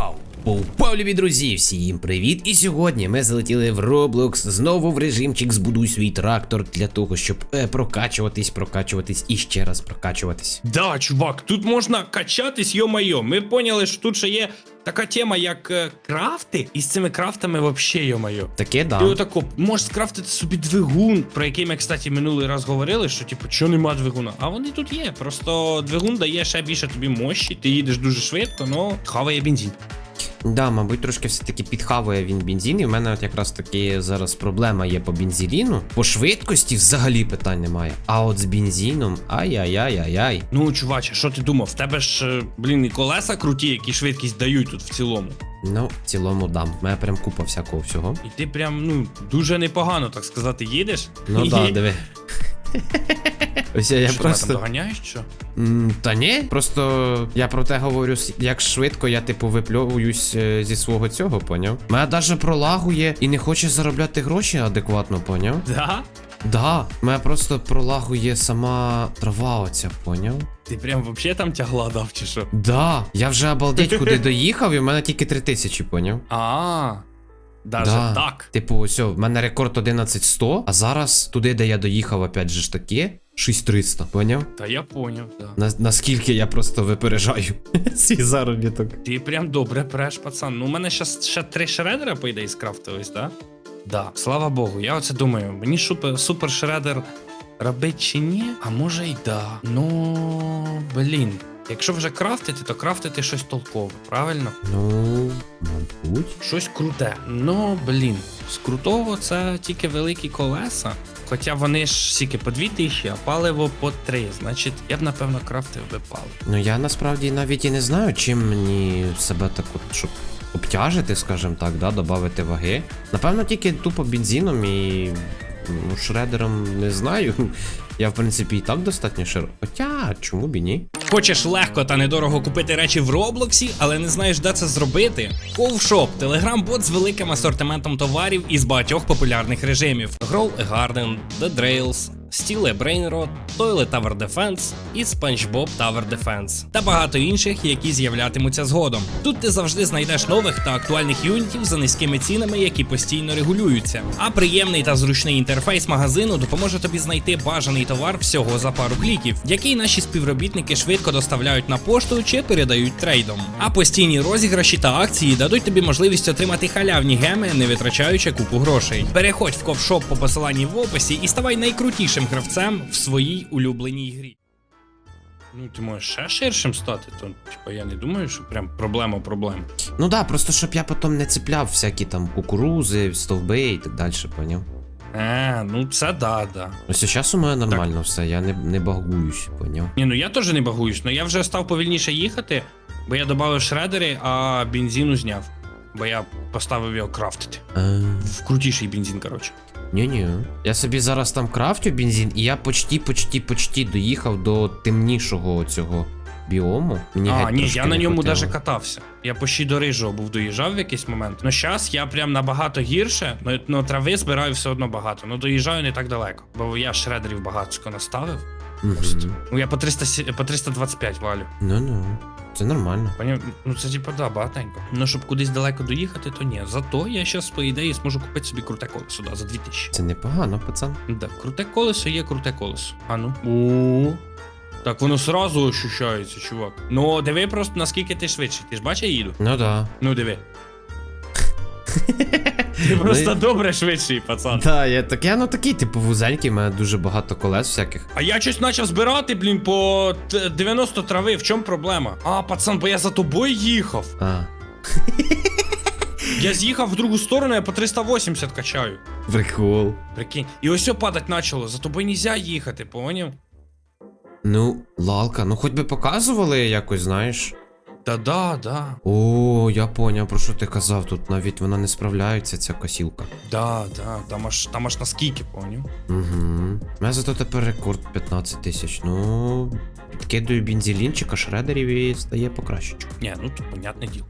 go. Повпав, любі друзі, всім привіт! І сьогодні ми залетіли в Roblox знову в режимчик збудуй свій трактор для того, щоб е, прокачуватись, прокачуватись і ще раз прокачуватись. Да, чувак, тут можна качатись, йо-майо. Ми поняли, що тут ще є така тема, як е, крафти, і з цими крафтами вообще йо-майо. Таке Ти да. отако можеш скрафтити собі двигун, про який ми, кстати, минулий раз говорили, що типу, що нема двигуна. А вони тут є. Просто двигун дає ще більше тобі мощі, ти їдеш дуже швидко, но хаває бензин. Да, мабуть, трошки все-таки підхавує він бензин, і в мене от якраз таки зараз проблема є по бензиліну. По швидкості взагалі питань немає. А от з бензином, ай-яй-яй-яй-яй. Ну, чуваче, що ти думав? В тебе ж, е, блін, і колеса круті, які швидкість дають тут в цілому. Ну, в цілому дам. У мене прям купа всякого всього. І ти прям, ну, дуже непогано, так сказати, їдеш. Ну да, диви. Ось я, я Що, ти просто. там доганяєш, що? М, Та ні, просто я про те говорю, с- як швидко я типу випльовуюсь е, зі свого цього, поняв? Мене даже пролагує і не хоче заробляти гроші адекватно, поняв? Да? Да, мене просто пролагує сама трава оця, поняв? Ти прям вообще там тягла дав, чи що? Да, я вже обалдеть куди доїхав, і в мене тільки 3000, поняв? А, даже Да. так. Типу, ось, в мене рекорд 11100, а зараз туди, де я доїхав, опять же ж таки, 6300, поняв? Та я поняв, да. На, наскільки я просто випереджаю свій заробіток. Ти прям добре преш, пацан. Ну, у мене щас ще три шредера, по ідеї, скрафтились, да? Да. Слава Богу, я оце думаю, мені супер, супер шредер робить чи ні? А може й да. Ну, блін. Якщо вже крафтити, то крафтити щось толкове, правильно? Ну, мабуть. Щось круте. Ну, блін, з крутого це тільки великі колеса. Хоча вони ж стільки по 2000, а паливо по 3. Значить, я б напевно крафтив би паливо. Ну я насправді навіть і не знаю, чим мені себе так от, щоб обтяжити, скажімо так, да, додати ваги. Напевно, тільки тупо бензином і ну, шредером не знаю. Я, в принципі, і так достатньо шир. Хоча, чому б і ні? Хочеш легко та недорого купити речі в Роблоксі, але не знаєш, де це зробити? Ковшоп телеграм-бот з великим асортиментом товарів із багатьох популярних режимів: Grow a Garden, The Drails, Brain Rot, Toilet Tower Defense і SpongeBob Tower Defense та багато інших, які з'являтимуться згодом. Тут ти завжди знайдеш нових та актуальних юнітів за низькими цінами, які постійно регулюються. А приємний та зручний інтерфейс магазину допоможе тобі знайти бажаний товар всього за пару кліків, який наші співробітники швидко доставляють на пошту чи передають трейдом. А постійні розіграші та акції дадуть тобі можливість отримати халявні геми, не витрачаючи купу грошей. Переходь в ковшоп по посиланні в описі і ставай найкрутішим гравцем в своїй улюбленій грі. Ну, ти можеш ще ширшим стати, то типа я не думаю, що прям проблема проблем. Ну да, просто щоб я потім не цепляв всякі там кукурузи, стовби і так далі, поняв? А, ну це да, да. Ось зараз у мене нормально все, я не, не багуюсь, поняв? Ні, ну я теж не багуюсь, але я вже став повільніше їхати, бо я додав шредери, а бензину зняв. Бо я поставив його крафтити. Е, В крутіший бензин, коротше. Ні-ні. Я собі зараз там крафтю бензин, і я почти, почти, почти доїхав до темнішого цього біому. Мені а, ні, я на ньому даже катався. Я почти до рижого був доїжджав в якийсь момент. Ну зараз я прям набагато гірше, ну, ну трави збираю все одно багато. Ну доїжджаю не так далеко. Бо я шредерів багатсько наставив. Мгм. Ну я по 300, по 325 валю. Ну-ну. Це нормально. Поняв? Ну це типа да, багатенько. Ну щоб кудись далеко доїхати, то ні. Зато я зараз, по ідеї, зможу купити собі круте колесо, да, за 2000. Це непогано, пацан. Да, круте колесо є круте колесо. А ну. О. Так воно сразу ощущається, чувак. Ну, диви просто наскільки ти швидший. Ти ж бачиш, я їду? Ну да. Ну диви. Ти просто Ну, добре швидший, пацан. Да, я так я ну такий, типу, вузенький, в мене дуже багато колес всяких. А я щось почав збирати, блін, по 90 трави. В чому проблема? А, пацан, бо я за тобою їхав. А, Я з'їхав в другу сторону, я по 380 качаю. прикол. Прикинь. І ось все падать почало. За тобою нельзя їхати, поняв? Ну, лалка, ну хоч би показували якось, знаєш. Та да, да. О, я поняв, про що ти казав. Тут навіть вона не справляється, ця косілка. Да, да. Там аж, там аж наскільки, поняв? Угу. У мене зато тепер рекорд 15 тисяч. Ну, підкидаю бензилінчика, шредерів і стає покращечку. Ні, ну тут понятне діло.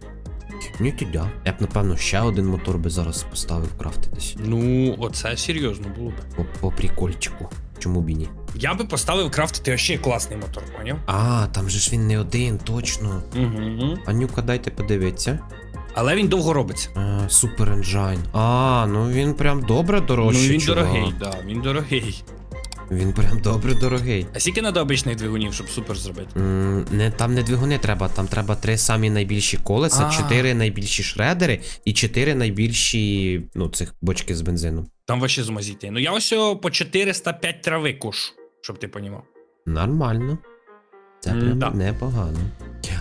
Ні, ти да. Я б, напевно, ще один мотор би зараз поставив крафтитись. Ну, оце серйозно було б. По, по прикольчику. Чому б і ні? Я би поставив крафтити ще класний мотор, поняв? А, там же ж він не один, точно. Угу. Анюка, дайте подивитися. Але він довго робиться. А, Супер Engine. А, ну він прям добре дорожчий. ну він чувак. дорогий, да, він дорогий. Він прям добре дорогий. А скільки треба обичних двигунів, щоб супер зробити? М, Не, там не двигуни треба, там треба три самі найбільші колеса, А. чотири найбільші шредери і чотири найбільші, ну, цих бочки з бензину. Там вообще з ума зійти. Ну я ось о по 405 трави кушу, щоб ти понімав. Нормально. Це прям да. непогано.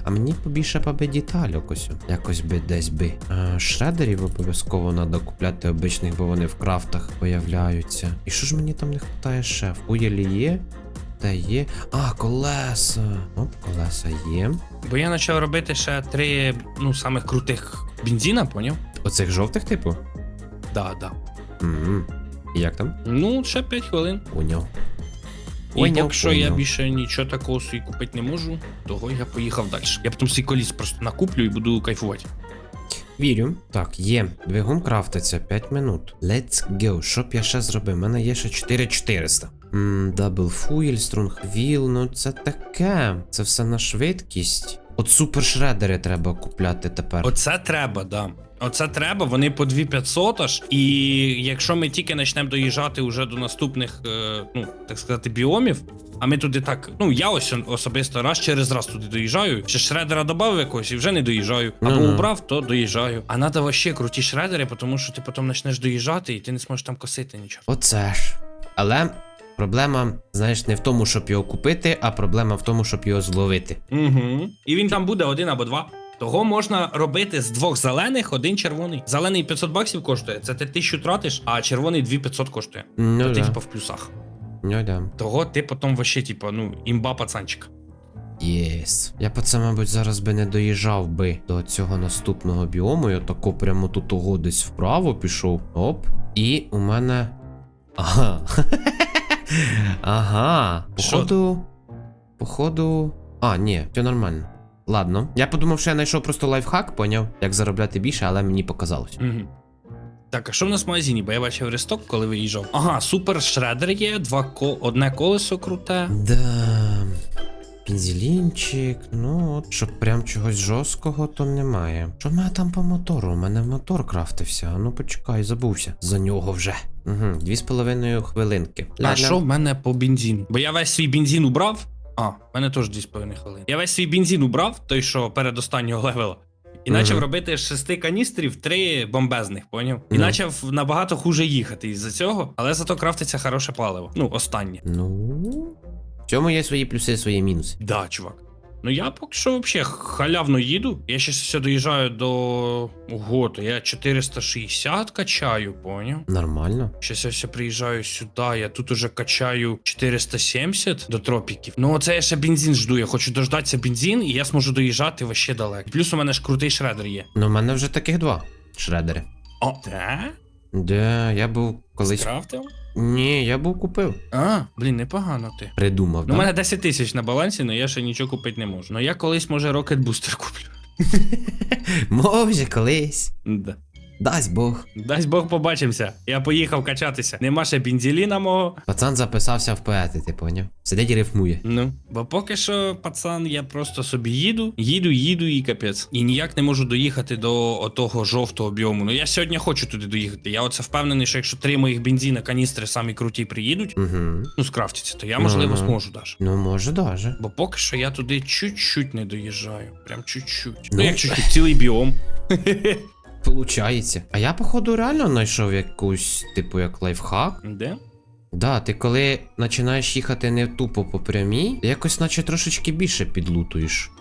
А мені побільше би детальок ось. Якось би десь би. А, шредерів обов'язково треба купляти обичних, бо вони в крафтах появляються. І що ж мені там не вистачає ще? В Уєлі є? Та є. А, колеса. Оп, колеса є. Бо я почав робити ще три, ну, самих крутих бензина, поняв? Оцих жовтих, типу? Да, да. М. І як там? Ну, ще 5 хвилин. Поняв. І Поняв, поки що я більше нічого такого собі купити не можу, того я поїхав далі. Я потім свій коліс просто накуплю і буду кайфувати. Вірю. Так, є. Двигун крафтиться 5 минут. Let's go. Що б я ще зробив? У мене є ще 4400. Мм, Double Fuel, Strong Wheel, ну це таке. Це все на швидкість. От супер шредери треба купляти тепер. Оце треба, да. Оце треба, вони по 2500 аж. І якщо ми тільки почнемо доїжджати вже до наступних, е, ну, так сказати, біомів, а ми туди так, ну я ось особисто раз через раз туди доїжджаю. Ще шредера додав якогось і вже не доїжджаю. Або Мгм. убрав, то доїжджаю. А треба вообще круті шредери, тому що ти потім почнеш доїжджати і ти не зможеш там косити нічого. Оце ж. Але проблема, знаєш, не в тому, щоб його купити, а проблема в тому, щоб його зловити. Угу. І він там буде один або два. Того можна робити з двох зелених один червоний. Зелений 500 баксів коштує, це ти 1000 тратиш, а червоний 2500 коштує. Ну То ти да. типа в плюсах. Ну да. Того ти потім вообще, типа, ну, імба пацанчик. Єс. Я по це, мабуть, зараз би не доїжджав би до цього наступного біому. Я тако прямо тут ого десь вправо пішов. Оп. І у мене. Ага. ага. Походу. Походу. А, ні, все нормально. Ладно. Я подумав, що я знайшов просто лайфхак, поняв, як заробляти більше, але мені показалось. Угу. Так, а що в нас в магазині? Бо я бачив ресток, коли виїжджав. Ага, супер шредер є, два ко... одне колесо круте. Да. Пінзелінчик, ну от, щоб прям чогось жорсткого, то немає. Що в мене там по мотору? У мене мотор крафтився. А ну почекай, забувся. За нього вже. Угу, дві з половиною хвилинки. А що в мене по бензину? Бо я весь свій бензин убрав. А, в мене теж 2,5 хвилин. Я весь свій бензин убрав, той, що перед останнього левела. І Мгм. почав робити з шести каністрів три бомбезних, поняв? І Ну. почав набагато хуже їхати із-за цього, але зато крафтиться хороше паливо. Ну, останнє. Ну. В чому є свої плюси, свої мінуси. Да, чувак. Ну я поки що взагалі халявно їду. Я ще все доїжджаю до. Ого, я 460 качаю, поняв? Нормально. Щас я все приїжджаю сюди, я тут уже качаю 470 до тропіків. Ну оце я ще бензин жду. Я хочу дождатися бензин, і я зможу доїжджати вообще далеко. Плюс у мене ж крутий шредер є. Ну, в мене вже таких два шредери. О, так? Де я був колись. Скрафтив? Ні, я був купив. А, блін, непогано ти. Придумав, Ну, у мене 10 тисяч на балансі, але я ще нічого купити не можу. Ну я колись, може, Rocket Booster куплю. Може, колись. Да. Дасть Бог. Дасть Бог побачимося. Я поїхав качатися. Нема ще бензеліна мого. Пацан записався в поети, ти поняв? Сидить і рифмує. Ну, бо поки що, пацан, я просто собі їду, їду, їду і капець. І ніяк не можу доїхати до отого жовтого біому. Ну я сьогодні хочу туди доїхати. Я оце впевнений, що якщо три моїх бензина каністри самі круті приїдуть, Угу. ну скрафтяться, то я можливо Ага. зможу даже. Ну, може, даже. Бо поки що я туди чуть-чуть не доїжджаю. Прям чуть-чуть. Ну, Ну. як чуть-чуть, цілий біом. Получається. А я, походу, реально знайшов якусь, типу, як лайфхак. Де? Да, ти коли починаєш їхати не тупо по прямій, ти якось наче трошечки більше підлутуєш.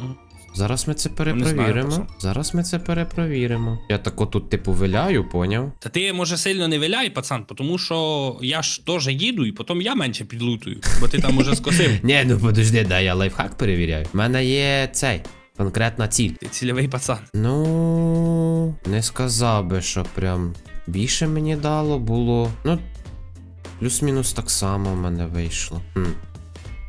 Зараз ми це перепровіримо. пацан. Зараз ми це перепровіримо. Я тако тут, типу, виляю, поняв? Та ти може сильно не виляй, пацан, тому що я ж теж їду, і потім я менше підлутую, бо ти там уже скосив. Ні, ну подожди, да, я лайфхак перевіряю. У мене є цей. Конкретна ціль. Ти цільовий пацан. Ну, не сказав би, що прям більше мені дало було. Ну, плюс-мінус так само в мене вийшло. Хм.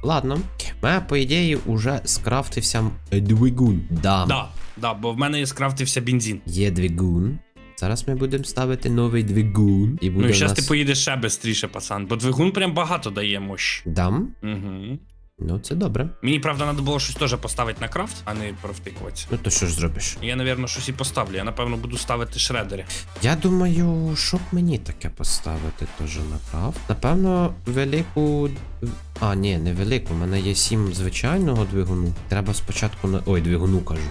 Ладно. У мене, по ідеї, уже скрафтився двигун. Да. Да, да, бо в мене скрафтився бензин. Є двигун. Зараз ми будемо ставити новий двигун. І буде Ну і зараз нас... ти поїдеш ще швидше, пацан, бо двигун прям багато дає мощ. Дам? Угу. Ну, це добре. Мені, правда, треба було щось теж поставити на крафт, а не провтикувати. Ну то що ж зробиш? Я, напевно, щось і поставлю. Я, напевно, буду ставити шредери. Я думаю, що б мені таке поставити теж на крафт. Напевно, велику. А, ні, не велику. У мене є сім звичайного двигуну. Треба спочатку на. Ой, двигуну кажу.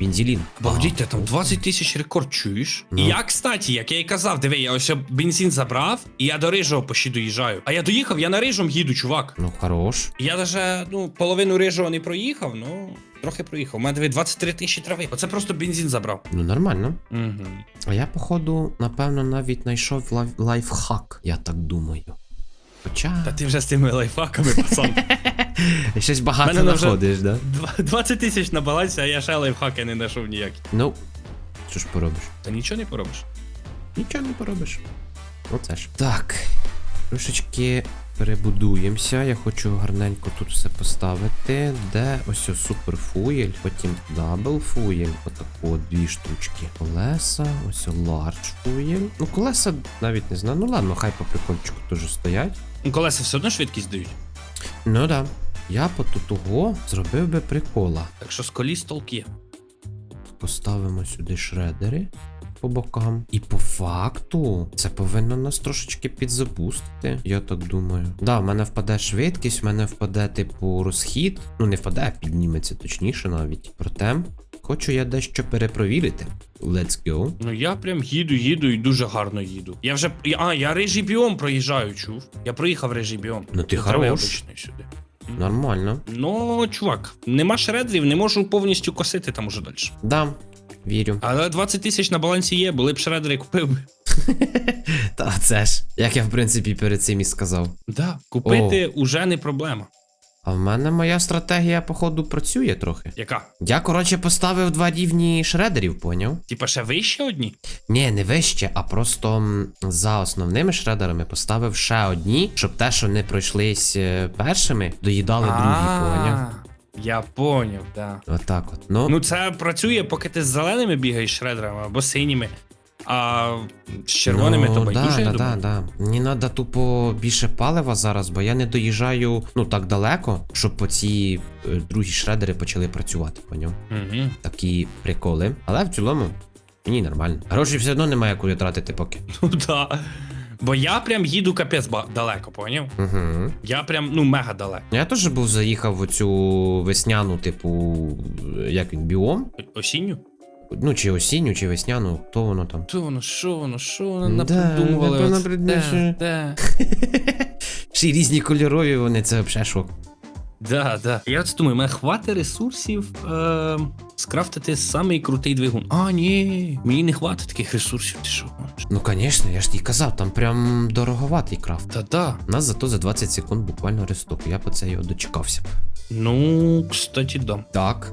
Бензелін. Обалдіть, там 20 тисяч рекорд чуєш? Ну. І я, кстати, як я і казав, диви, я ось бензин забрав, і я до рижого почти доїжджаю. А я доїхав, я на рижом їду, чувак. Ну, хорош. Я даже, ну, половину рижого не проїхав, ну, трохи проїхав. У мене диви 23 тисячі трави. Оце просто бензин забрав. Ну, нормально. Угу. А я, походу, напевно, навіть знайшов лайф- лайфхак, я так думаю. Хоча. Та ти вже з тими лайфхаками, пацан. Щось багато Мене вже- знаходиш, да? Два- 20 тисяч на балансі, а я ще лайфхаки не знайшов ніякі. Ну, що ж поробиш? Та нічого не поробиш. Нічого не поробиш. Оце ж. Так. Трошечки перебудуємося. Я хочу гарненько тут все поставити. Де ось о суперфуєль, потім дабл фуєль, отако от дві штучки. Колеса, ось о лардж фуєль. Ну, колеса навіть не знаю. Ну ладно, хай по прикольчику теж стоять. Ну, колеса все одно швидкість дають. Ну да. Я по того зробив би прикола. Так що з коліс толк. Поставимо сюди шредери по бокам. І по факту це повинно нас трошечки підзапустити, я так думаю. Да, в мене впаде швидкість, в мене впаде, типу, розхід. Ну, не впаде, а підніметься точніше навіть. Проте, хочу я дещо перепровірити. Let's go. Ну я прям їду, їду і дуже гарно їду. Я вже. А, я рижий біом проїжджаю, чув. Я проїхав рижий біом. Ну, ти До трави хорош. сюди. Нормально. Ну, чувак, нема шредерів, не можу повністю косити там уже далі. Да, вірю. Але 20 тисяч на балансі є, були б шредери, купив би. Та це ж. Як я в принципі перед цим і сказав. Да, купити уже не проблема. А в мене моя стратегія, походу, працює трохи. Яка? Я, коротше, поставив два рівні шредерів, поняв? Типа ще вище одні? Ні, не вище, а просто м, за основними шредерами поставив ще одні, щоб те, що не пройшлись е, першими, доїдали другі, поняв? Я поняв, да. Отак от. Ну, Ну це працює, поки ти з зеленими бігаєш шредерами або синіми, а з червоними ну, то байдуже, да, я да, думаю. да. Мені треба тупо більше палива зараз, бо я не доїжджаю ну так далеко, щоб по ці е, другі шредери почали працювати, поняв? Угу. Такі приколи. Але в цілому мені нормально. Грошей все одно немає куди тратити поки. Ну да. Бо я прям їду капець ба- далеко, поняв? Угу. Я прям, ну, мега далеко. Я теж був заїхав в оцю весняну, типу, як він, біом. Осінню? Ну, чи осінню, чи весняну, хто воно там. Що воно, що воно, що воно Да, напридумували? напевно, оце? придумали. Да, да. Ще й різні кольорові вони, це взагалі шок. Да, да. Я от думаю, мене хватить ресурсів е, скрафтити самий крутий двигун. А, ні, мені не хватить таких ресурсів, ти що? Ну, звісно, я ж тобі казав, там прям дороговатий крафт. Та да. Нас зато за 20 секунд буквально ресток. Я по це його дочекався. Ну, кстати, да. Так.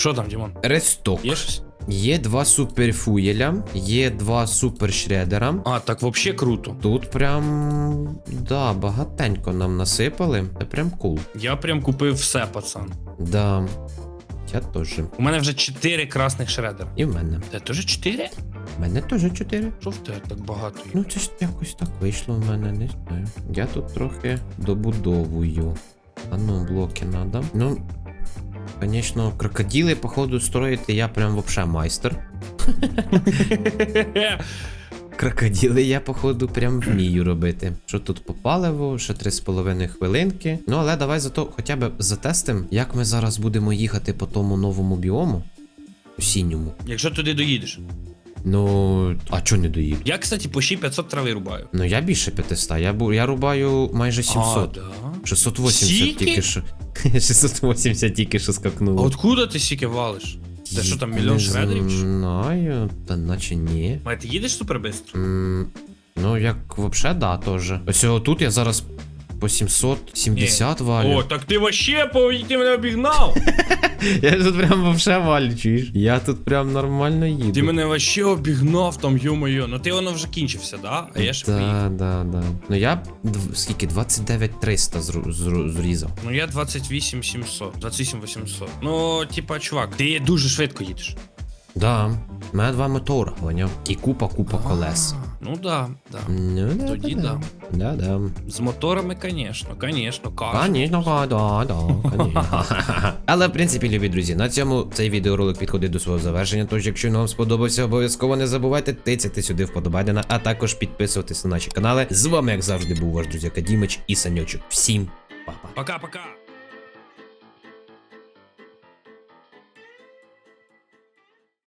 Що там, Дімон? Ресток. Є щось? Є два суперфуєля, є два супершредера. А, так взагалі круто. Тут прям. Да, багатенько нам насипали. Це прям кул. Я прям купив все, пацан. Да. Я теж. У мене вже 4 красних шредера. І в мене. Це теж 4? У мене теж 4. Що в тебе так багато? є? Ну, це ж якось так вийшло в мене, не знаю. Я тут трохи добудовую. А ну, блоки надо. Ну, звісно, крокодили, походу, строїти я прям вообще майстер. Крокодили я, походу, прям вмію робити. Що тут по паливу, ще 3,5 хвилинки. Ну, але давай зато хоча б затестим, як ми зараз будемо їхати по тому новому біому. Осінньому. Якщо туди доїдеш. Ну, а чого не доїду? Я, кстати, по ще 500 трави рубаю. Ну я більше 500, я, бу- я рубаю майже 700. А, да? 680 Скільки? тільки що. 680 тільки що А откуда ти стільки валиш? Та що там, мільйон Не шредерів? чи що? Знаю, та наче ні. Май, ти їдеш супер бистро? М, Ну, як вообще, да, теж. Ось тут я зараз по 770 валю. О, так ти вообще по- ти мене обігнав! Я тут прям вообще валю, чуєш? Я тут прям нормально їду. Ти мене вообще обігнав там, йо-моє. Ну ти воно вже кінчився, да? А я ще поїхав. Да, да, да. Ну я скільки? 29 300 зру- зру- зрізав. Ну я 28 700, 28 800. Ну, типа, чувак, ти дуже швидко їдеш. Да, у мене два мотора, поняв? І купа-купа колес. Ну да, да. Ну, да, Тоді да. Да, да. З моторами, звісно, звісно, кажу. Конечно, да, да, да, конечно. Але в принципі, любі друзі, на цьому цей відеоролик підходить до свого завершення. Тож, якщо вам сподобався, обов'язково не забувайте тицяти сюди вподобайдена, а також підписуватись на наші канали. З вами, як завжди, був ваш друзі Кадімич і Саньочок. Всім па-па. Пока-пока.